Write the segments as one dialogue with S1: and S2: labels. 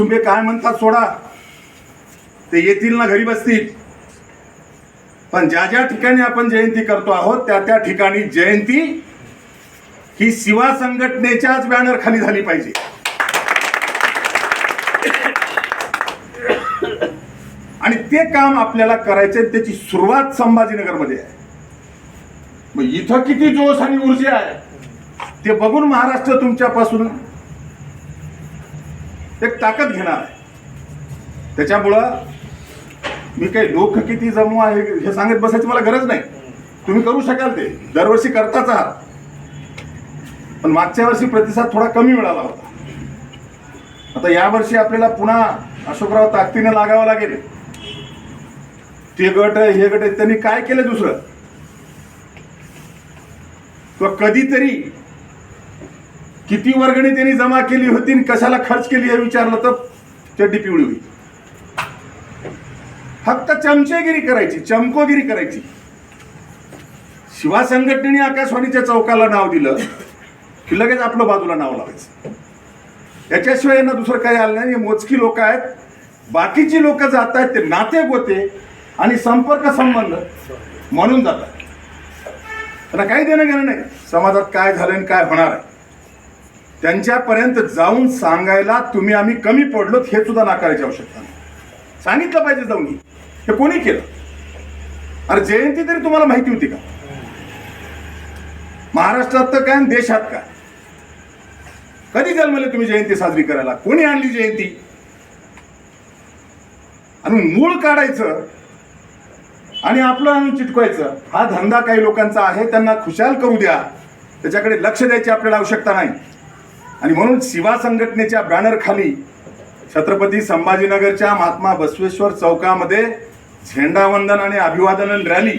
S1: तुम्ही काय म्हणतात सोडा. ते येतील ना घरी बसतील. पण ज्या ज्या ठिकाणी आपण जयंती करतो आहोत त्या त्या ठिकाणी जयंती ही शिवा संघटनेच्याच बॅनर खाली झाली पाहिजे. आणि ते काम आपल्याला करायचे त्याची सुरुवात संभाजीनगरमध्ये आहे. मग इथं किती जोश आणि ऊर्जा आहे ते बघून महाराष्ट्र तुमच्यापासून एक ताकद घेणार. आहे त्याच्यामुळं मी काही लोक किती जमू आहे हे सांगत बसायची मला गरज नाही. तुम्ही करू शकाल ते. दरवर्षी करताच आहात. पण मागच्या वर्षी प्रतिसाद थोडा कमी मिळाला होता. आता यावर्षी आपल्याला पुन्हा अशोकराव ताकदीने लागावं लागेल. ते गट हे गट त्यांनी काय केलं दुसरं? किंवा कधीतरी किती वर्गणी त्यांनी जमा केली होती आणि कशाला खर्च केली हे विचारलं तर चड्डी पिवळी होईल फक्त चमचेगिरी करायची चमकोगिरी करायची. शिवा संघटनेने आकाशवाणीच्या चौकाला नाव दिलं की लगेच आपलं बाजूला नाव लावायचं. याच्याशिवाय यांना दुसरं काही आलं नाही. हे मोजकी लोक आहेत. बाकीची लोक जात आहेत ते नाते गोते आणि संपर्क संबंध म्हणून जातात. त्यांना काही देणं घेणं नाही. समाजात काय झालं आणि काय होणार आहे? त्यांच्यापर्यंत जाऊन सांगायला तुम्ही आम्ही कमी पडलो हे सुद्धा नाकारायची आवश्यकता नाही. सांगितलं पाहिजे जाऊन. हे कोणी केलं? अरे जयंती तरी तुम्हाला माहिती होती का? महाराष्ट्रात तर काय देशात काय? कधी जन्मले तुम्ही जयंती साजरी करायला? कोणी आणली जयंती? आणि मूळ काढायचं आणि आपलं आणून चिटकवायचं हा धंदा काही लोकांचा आहे त्यांना खुशाल करू द्या. त्याच्याकडे लक्ष द्यायची आपल्याला आवश्यकता नाही. आणि म्हणून शिवा संघटनेच्या बॅनरखाली छत्रपती संभाजीनगरच्या महात्मा बसवेश्वर चौकामध्ये झेंडावंदन आणि अभिवादन रॅली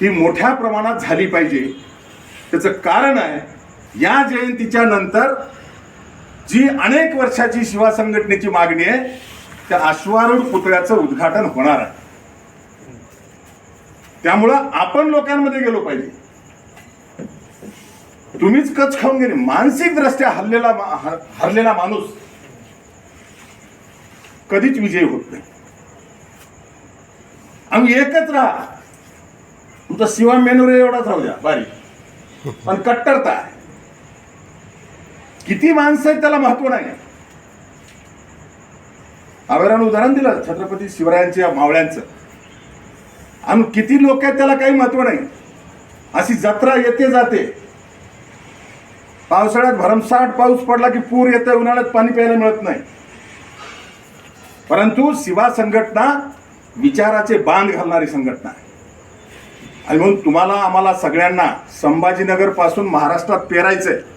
S1: ही मोठ्या प्रमाणात झाली पाहिजे. त्याचं कारण आहे या जयंतीच्या नंतर जी अनेक वर्षाची शिवा संघटनेची मागणी आहे त्या अश्वारूढ पुतळ्याचं उद्घाटन होणार आहे. त्यामुळं आपण लोकांमध्ये गेलो पाहिजे. तुम्हीच कच खाऊन गेले. मानसिक दृष्ट्या हरलेला हरलेला माणूस कधीच विजयी होत नाही. आम्ही एकच राहा. तुमचा शिवा मेनुरे एवढाच राहू द्या बारी. पण कट्टरता किती माणसं आहेत त्याला महत्त्व नाही आवेरानं उदाहरण दिलं छत्रपती शिवरायांच्या मावळ्यांचं. आणि किती लोक आहेत त्याला काही महत्त्व नाही. अशी जत्रा येते जाते. पावसाळ्यात भरमसाठ पाऊस पडला की पूर येतं उन्हाळ्यात पाणी प्यायला मिळत नाही. परंतु शिवा संघटना विचाराचे बांध घालणारी संघटना आहे. आणि म्हणून तुम्हाला आम्हाला सगळ्यांना संभाजीनगरपासून महाराष्ट्रात पेरायचं आहे